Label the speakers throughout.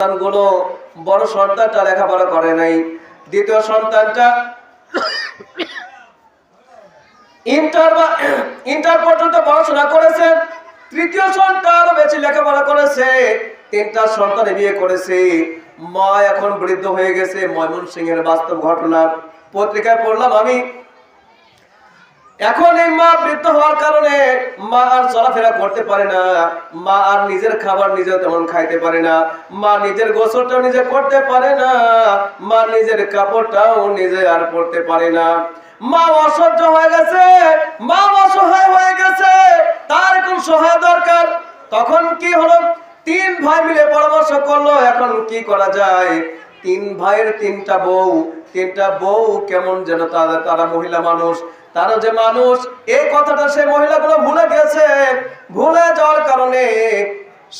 Speaker 1: সন্তানগুলো বড় সন্তানটা লেখাপড়া করে নাই। দ্বিতীয় সন্তানটা ইন্টার বা ইন্টার পর্যন্ত পড়াশোনা করেছে, তৃতীয় সন্তান আরও বেশি লেখাপড়া করেছে, তিনটা সন্তানে বিয়ে করেছে। মা এখন বৃদ্ধ হয়ে গেছে ময়মন সিং এর বাস্তব ঘটনা। পত্রিকায় পড়লাম আমি এখন এই মা বৃদ্ধ হওয়ার কারণে মা আর চলাফেরা করতে পারে না। মা আর নিজের খাবার নিজে তেমন খাইতে পারে না। মা নিজের গোসলটাও নিজে করতে পারে না। মা নিজের কাপড়টাও নিজে আর পরতে পারে না। মা অসহ্য হয়ে গেছে। মা অসহায় হয়ে গেছে। তার কোন সহায় দরকার? তখন কি হলো? তিন ভাই মিলে পরামর্শ করল, এখন কি করা যায়? তিন ভাইয়ের তিনটা বউ তিনটা বউ কেমন যেন তারা তারা মহিলা মানুষ। তারা যে মানুষ এই কথাটা সে মহিলাগুলো ভুলে গেছে। ভুলে যাওয়ার কারণে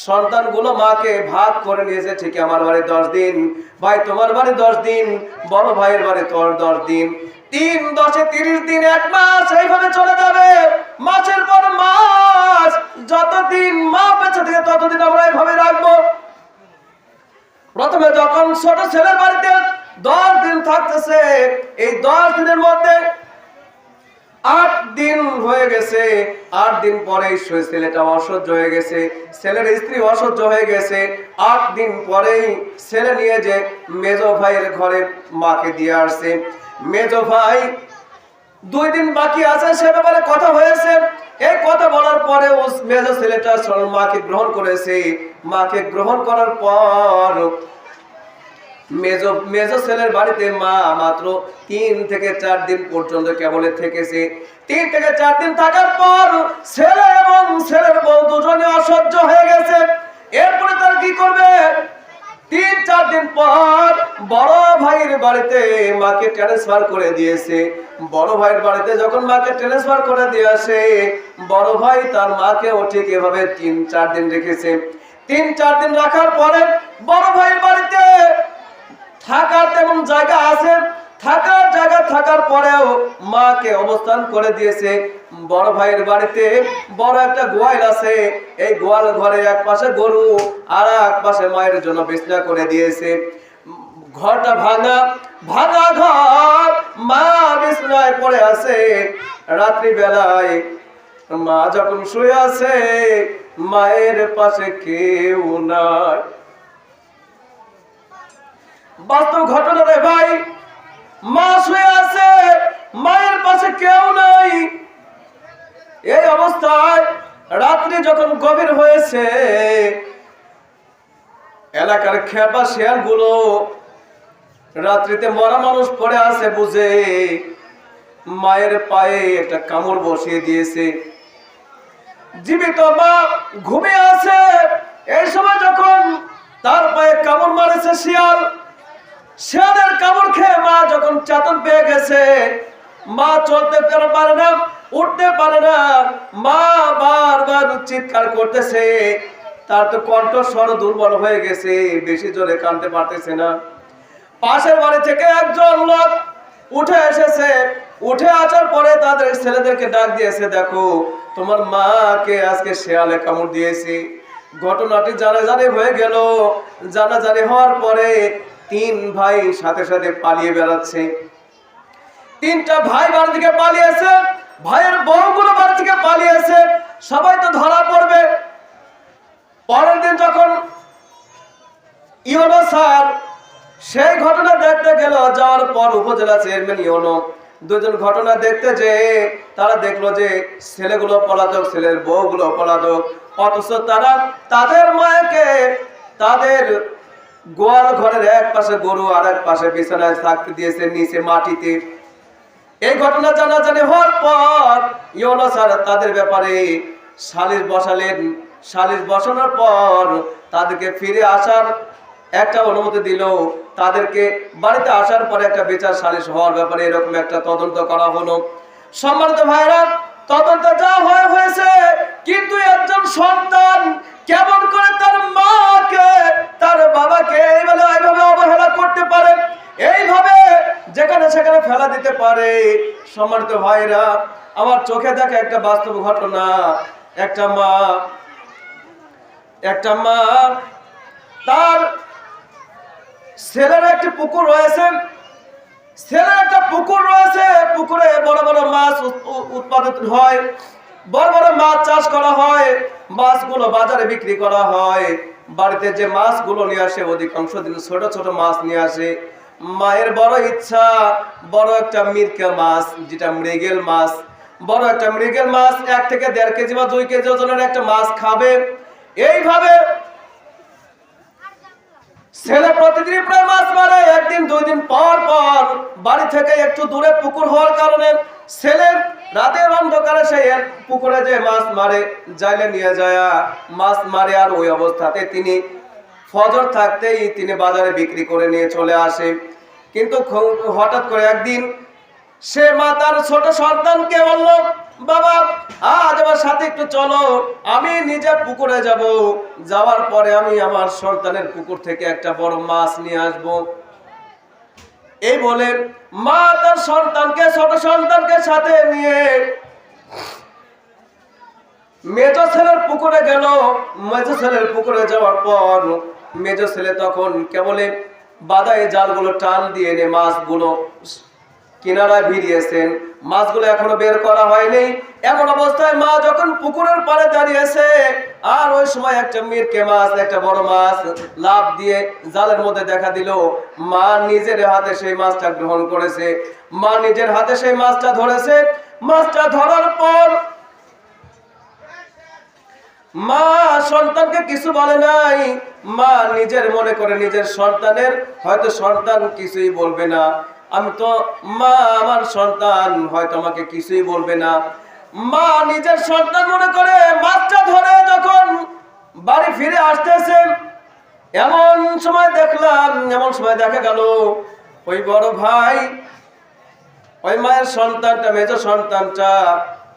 Speaker 1: সন্তানগুলো মাকে ভাগ করে নিয়েছে ঠিক আমার বাড়ি দশ দিন। ভাই, তোমার বাড়ি দশ দিন, বড় ভাইয়ের বাড়ি তোর দশ দিন। তিন দশে তিরিশ দিন, এক মাস এইভাবে চলে যাবে। মাসের পর মাস, যতদিন মা বেঁচে থেকে ততদিন আমরা এইভাবে রাখব। প্রথমে যখন ছোট ছেলের বাড়িতে দশ দিন থাকতেছে, এই দশ দিনের মধ্যে আট দিন হয়ে গেছে, আট দিন পরে ছেলেটা অসহ্য হয়ে গেছে, ছেলের স্ত্রী অসহ্য হয়ে গেছে, আট দিন পরেই ছেলে নিয়ে যে মেজ ভাইয়ের ঘরে মাকে দিয়ে আসছে। মেজ ভাই দুই দিন বাকি আছে, সে ব্যাপারে কথা হয়েছে। এই কথা বলার পরে মেজ ছেলেটা মাকে গ্রহণ করেছে। মাকে গ্রহণ করার পর মেজ মেজ ছেলের বাড়িতে মা মাত্র তিন থেকে চার দিন পর্যন্ত কেবল থেকেছে। তিন থেকে চার দিন থাকার পর ছেলে এবং ছেলের বউ দুজনে অসহ্য হয়ে গেছে। এরপরে তারা কি করবে? তিন, চার দিন পর বড় ভাইয়ের বাড়িতে মাকে ট্রান্সফার করে দিয়েছে। বড় ভাইয়ের বাড়িতে যখন মাকে ট্রান্সফার করে দিয়ে আসে, বড় ভাই তার মাকেও ঠিক এভাবে তিন, চার দিন রেখেছে। তিন, চার দিন রাখার পরে বড় ভাইয়ের বাড়িতে থাকার তেমন জায়গা আছে। থাকার জায়গা থাকার পরেও মাকে অবস্থান করে দিয়েছে। বড় ভাইয়ের বাড়িতে বড় একটা গোয়াল আছে। এই গোয়াল ঘরে এক পাশে গরু আর এক পাশে মায়ের জন্য বিছনা করে দিয়েছে। ঘরটা ভাঙা ভাঙা ঘর, মা বিছনায় পড়ে আছে। রাত্রি বেলায় মা যখন শুয়ে আছে, মায়ের পাশে কেউ নাই। বাস্তব ঘটনা রে ভাই, মা শুয়ে আছে, মায়ের পাশে কেউ অবস্থায় রাত্রি যখন গভীর হয়েছে, এলাকার খেপা শেয়ালগুলো রাত্রিতে মরা মানুষ পড়ে আছে বুঝে। মায়ের পায়ে একটা কামড় বসিয়ে দিয়েছে। জীবিত মা ঘুমিয়ে আছে। এই সময় যখন তার পায়ে কামড় মারেছে শিয়াল, শিয়ালের কামড় খেয়ে মা যখন চাতন পেয়ে গেছে, মা চলতে পারে না। উঠতে পারে না। মা বারবার চিৎকার করতেছে। তার তো কণ্ঠস্বর দুর্বল হয়ে গেছে, বেশি জোরে কানতে পারতেছে না। পাশের বাড়ি থেকে একজন লোক উঠে এসেছে। উঠে আসার পরে তাদের ছেলেদেরকে ডাক দিয়েছে, দেখো, তোমার মাকে আজকে শেয়ালে কামড় দিয়েছে। ঘটনাটি জানাজানি হয়ে গেল। জানাজানি হওয়ার পরে তিন ভাই সাথে সাথে পালিয়ে বেড়াচ্ছে। তিনটা ভাই বাড়ি থেকে পালিয়েছে। ভাইয়ের বউগুলো বাড়ি থেকে পালিয়েছে সবাই তো ধরা পড়বে। পরের দিন যখন ইউনো স্যার সেই ঘটনা দেখতে গেল, যাওয়ার পর উপজেলা চেয়ারম্যান ইউনো দুজন ঘটনা দেখতে যে তারা দেখল যে ছেলেগুলো পলাতক ছেলের বউগুলো পলাতক অথচ তারা তাদের মায়েকে তাদের গোয়াল ঘরের এক পাশে গরু আর এক পাশে বিছানায় থাকতে দিয়েছে, নিচে মাটিতে এই ঘটনা জানাজানি হওয়ার পর ইউনো স্যার তাদের ব্যাপারে সালিশ বসালেন। সালিশ বসানোর পর তাদেরকে ফিরে আসার একটা অনুমতি দিল। তাদেরকে বাড়িতে আসার পরে একটা বিচার সালিশ হওয়ার ব্যাপারে এরকম একটা তদন্ত করা হলো। সম্মানিত ভাইরা তদন্ত যা হয়ে হয়েছে, কিন্তু একজন সন্তান ফেলা দিতে পারে। সম্মানিত ভাইরা আমার চোখে দেখা একটা বাস্তব ঘটনা। একটা মা একটা মা, তার ছেলের একটি পুকুর রয়েছে। ছেলের একটা পুকুর রয়েছে। পুকুরে বড় বড় মাছ উৎপাদিত হয়। বড় বড় মাছ চাষ করা হয়। মাছগুলো বাজারে বিক্রি করা হয়। বাড়িতে যে মাছগুলো নিয়ে আসে, অধিকাংশ দিন ছোট ছোট মাছ নিয়ে আসে। মায়ের বড় ইচ্ছা, বড় একটা মিরকা মাছ, যেটা মৃগেল মাছ। বড় একটা মৃগেল মাছ, এক থেকে দেড় কেজি বা দুই কেজি ওজনের একটা মাছ খাবে। এইভাবে ছেলে প্রতিদিন প্রায় মাছ মারে, একদিন, দুই দিন, পর পর বাড়ি থেকে একটু দূরে পুকুর হওয়ার কারণে ছেলে রাতের অন্ধকারে সে পুকুরে যে মাছ মারে জাইলে নিয়ে যায়, মাছ মারে আর ওই অবস্থাতে তিনি ফজর থাকতেই তিনি বাজারে বিক্রি করে নিয়ে চলে আসে। কিন্তু হঠাৎ করে একদিন সে মা তার ছোট সন্তানকে বলল, বাবা, আজ আমার সাথে একটু চলো, আমি নিজে পুকুরে যাব। যাওয়ার পরে আমি আমার সন্তানের পুকুর থেকে একটা বড় মাছ নিয়ে আসব। এই বলে মা তার সন্তানকে, ছোট সন্তানকে সাথে নিয়ে মেজ ছেলের পুকুরে গেল। মেজ ছেলের পুকুরে যাওয়ার পর মেজ ছেলে তখন কেবলে বাদায় জালগুলো টান দিয়ে এনে মাছগুলো কিনারায় ভিড়িয়েছেন। মাছগুলো এখনও বের করা হয়নি। এমন অবস্থায় মা যখন পুকুরের পাড়ে দাঁড়িয়েছে, আর ওই সময় একটা মিরকে মাছ, একটা বড় মাছ লাভ দিয়ে জালের মধ্যে দেখা দিল, মা নিজের হাতে সেই মাছটা গ্রহণ করেছে। মা নিজের হাতে সেই মাছটা ধরেছে। মাছটা ধরার পর মা সন্তানকে কিছু বলে নাই। মা নিজের মনে করে নিজের সন্তানের, হয়তো সন্তান কিছুই বলবে না। আমি তো, মা আমার সন্তান, হয়তো আমাকে কিছুই বলবে না। মা নিজের সন্তান মনে করে মাছটা ধরে যখন বাড়ি ফিরে আসতেছে, এমন সময় দেখলাম, এমন সময় দেখা গেল, ওই বড় ভাই, ওই মায়ের সন্তানটা, মেজ সন্তানটা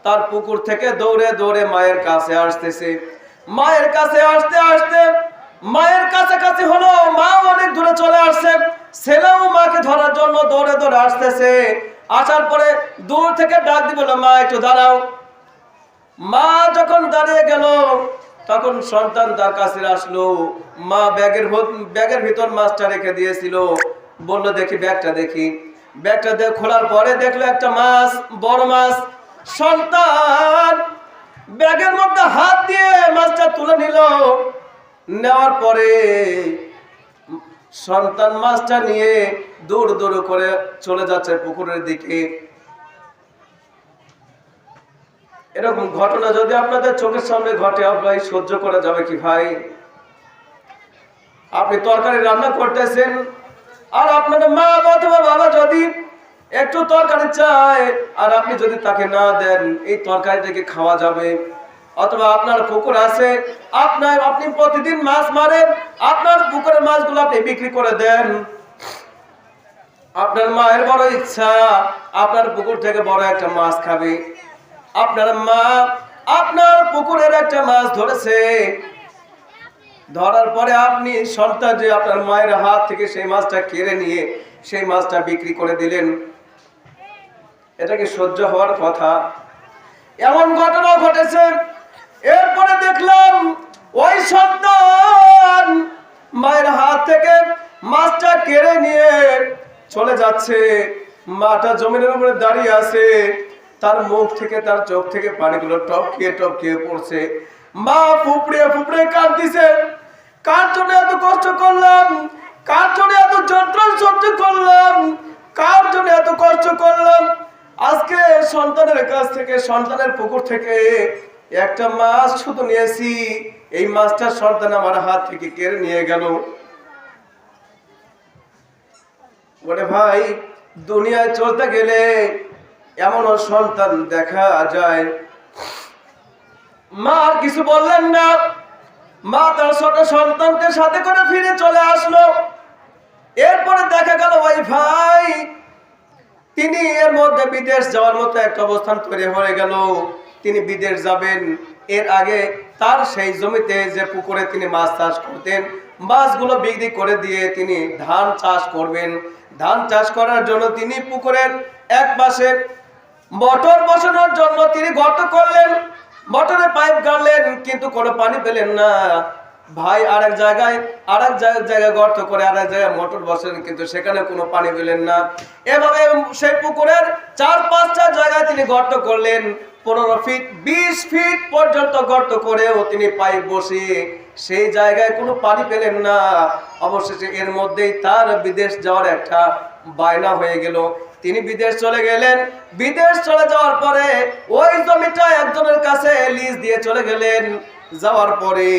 Speaker 1: তার পুকুর থেকে দৌড়ে দৌড়ে মায়ের কাছে আসতেছে। মায়ের কাছে আসতে আসতে মায়ের কাছাকাছি হলো মা অনেক দূরে চলে আসছে। ছেলেও মাকে ধরার জন্য দৌড়ে দৌড়ে আসতেছে। আসার পরে দূর থেকে ডাক দিব মা, একটু দাঁড়াও। মা যখন দাঁড়িয়ে গেল, তখন সন্তান তার কাছে আসলো। মা ব্যাগের ব্যাগের ভিতর মাছটা রেখে দিয়েছিল। বলল, দেখি, ব্যাগটা দেখি। ব্যাগটা খোলার পরে দেখল একটা মাছ, বড় মাছ। সন্তান ব্যাগের মধ্যে হাত দিয়ে মাছটা তুলে নিল। নেওয়ার পরে সন্তান মাছটা নিয়ে দূর দূর করে চলে যাচ্ছে পুকুরের দিকে। এরকম ঘটনা যদি আপনাদের চোখের সামনে ঘটে, আপনার সহ্য করা যাবে কি ভাই? আপনি তরকারি রান্না করতেছেন, আর আপনার মা অথবা বাবা যদি একটু তরকারি চাই, আর আপনি যদি তাকে না দেন, এই তরকারিটাকে খাওয়া যাবে। অথবা আপনার পুকুর আছে, আপনার, আপনি প্রতিদিন মাছ মারেন, আপনার পুকুরের মাছগুলো আপনি বিক্রি করে দেন। আপনার মায়ের বড় ইচ্ছা, আপনার পুকুর থেকে বড় একটা মাছ খাবে। আপনার মা, আপনার পুকুরের একটা মাছ ধরেছে। ধরার পরে আপনি সন্তান যে আপনার মায়ের হাত থেকে সেই মাছটা কেড়ে নিয়ে সেই মাছটা বিক্রি করে দিলেন। এটা কি সহ্য হওয়ার কথা। এমন ঘটনা ঘটেছে। এরপরে দেখলাম ওই সন্তান মায়ের হাত থেকে মাছটা কেড়ে নিয়ে চলে যাচ্ছে। মাটা জমিনের উপরে দাঁড়িয়ে আছে। তার মুখ থেকে, তার চোখ থেকে পানিগুলো টপকিয়ে টপকিয়ে পড়ছে। মা ফুপড়িয়ে ফুপড়িয়ে কাঁদতেছে। কার জন্য এত কষ্ট করলাম কার জন্য এত যন্ত্রণা সহ্য করলাম কার জন্য এত কষ্ট করলাম। আজকে সন্তানের কাছ থেকে, সন্তানের পুকুর থেকে একটা মাছ শুধু নিয়েছি। এই মাছটা সন্তান আমার হাত থেকে কেড়ে নিয়ে গেল। বলে, ভাই, দুনিয়ায় চলতে গেলে এমনও সন্তান দেখা যায়। মা আর কিছু বললেন না। মা তার ছোট সন্তানকে সাথে করে ফিরে চলে আসলো। এরপরে দেখা গেল, ওই ভাই তিনি এর মধ্যে বিদেশ যাওয়ার মতো একটা অবস্থান তৈরি হয়ে গেল। তিনি বিদেশ যাবেন। এর আগে তার সেই জমিতে যে পুকুরে তিনি মাছ চাষ করতেন, মাছগুলো বিক্রি করে দিয়ে তিনি ধান চাষ করবেন। ধান চাষ করার জন্য তিনি পুকুরের এক পাশে মোটর বসানোর জন্য তিনি গর্ত করলেন। মটরে পাইপ গাড়লেন, কিন্তু কোনো পানি পেলেন না। ভাই আর এক জায়গায়, আরেক জায়গায় জায়গায় গর্ত করে আরেক জায়গায় মোটর বসেন কিন্তু সেখানে কোনো পানি পেলেন না। এভাবে সেই পুকুরের চার পাঁচটা জায়গায় তিনি গর্ত করলেন। পনেরো ফিট, বিশ ফিট পর্যন্ত গর্ত করেও তিনি পাইপ বসিয়ে সেই জায়গায় কোনো পানি পেলেন না। অবশেষে এর মধ্যেই তার বিদেশ যাওয়ার একটা বায়না হয়ে গেল। তিনি বিদেশ চলে গেলেন। বিদেশ চলে যাওয়ার পরে ওই জমিটা একজনের কাছে লিজ দিয়ে চলে গেলেন। যাওয়ার পরে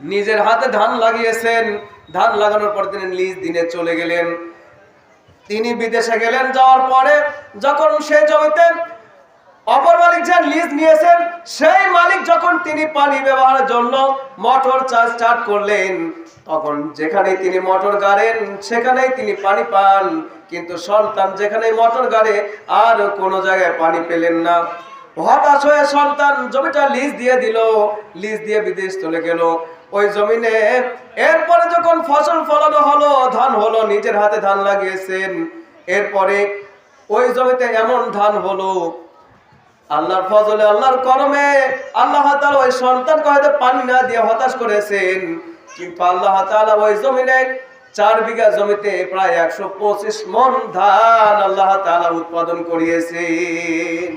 Speaker 1: নিজের হাতে ধান লাগিয়েছেন। ধান লাগানোর পর তিনি লিজ দিনে চলে গেলেন। তিনি বিদেশে গেলেন, যাওয়ার পরে যখন সে জমিতে অপর মালিক যে লিজ নিয়েছেন, সেই মালিক যখন তিনি পানি ব্যবহারের জন্য মোটর চার্জ স্টার্ট করলেন, তখন যেখানে তিনি মোটর গাড়েন, সেখানেই তিনি পানি পান। কিন্তু সন্তান যেখানে মোটর গাড়ে, আর কোনো জায়গায় পানি পেলেন না। হতাশ হয়ে সন্তান জমিটা লিজ দিয়ে দিল। লিজ দিয়ে বিদেশ চলে গেল। ওই জমিনে। এরপরে যখন ফসল ফলানো হলো, ধান হলো, নিজের হাতে ধান লাগিয়েছেন। এরপরে ওই জমিতে এমন ধান হলো, আল্লাহর ফজলে, আল্লাহর করমে, আল্লাহ ওই সন্তানকে হয়তো পানি না দিয়ে হতাশ করেছেন। কিন্তু আল্লাহ ওই জমিনে চার বিঘা জমিতে প্রায় একশো পঁচিশ মন ধান আল্লাহ উৎপাদন করিয়েছেন।